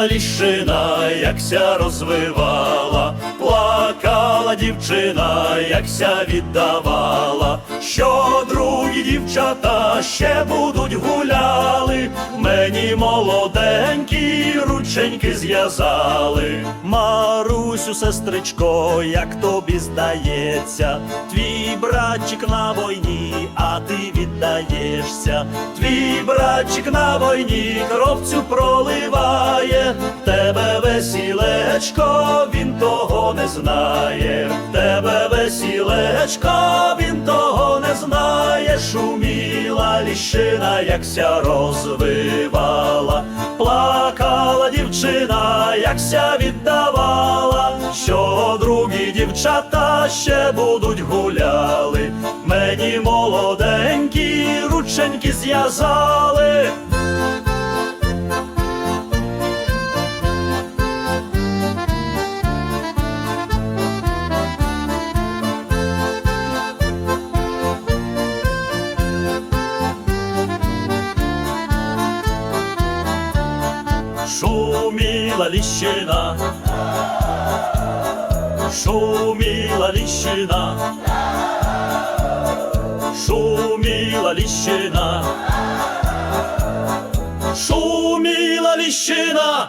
Шуміла ліщина, якся розвивала, плакала дівчина, якся віддавала, що другі дівчата ще будуть гуляли, мені молоденькі рученьки зв'язали. Марусю, сестричко, як тобі здається, твій братчик на війні, а ти віддаєшся, твій братчик на війні кровцю проливає, тебе весілечко, він того не знає, тебе весілечко, він того не знає, шуміла ліщина, якся розвивала, плакала дівчина, якся віддавала, що другі дівчата ще будуть гуляли, рученьки зв'язали. Шуміла ліщина, шуміла ліщина, шуміла ліщина, шуміла ліщина.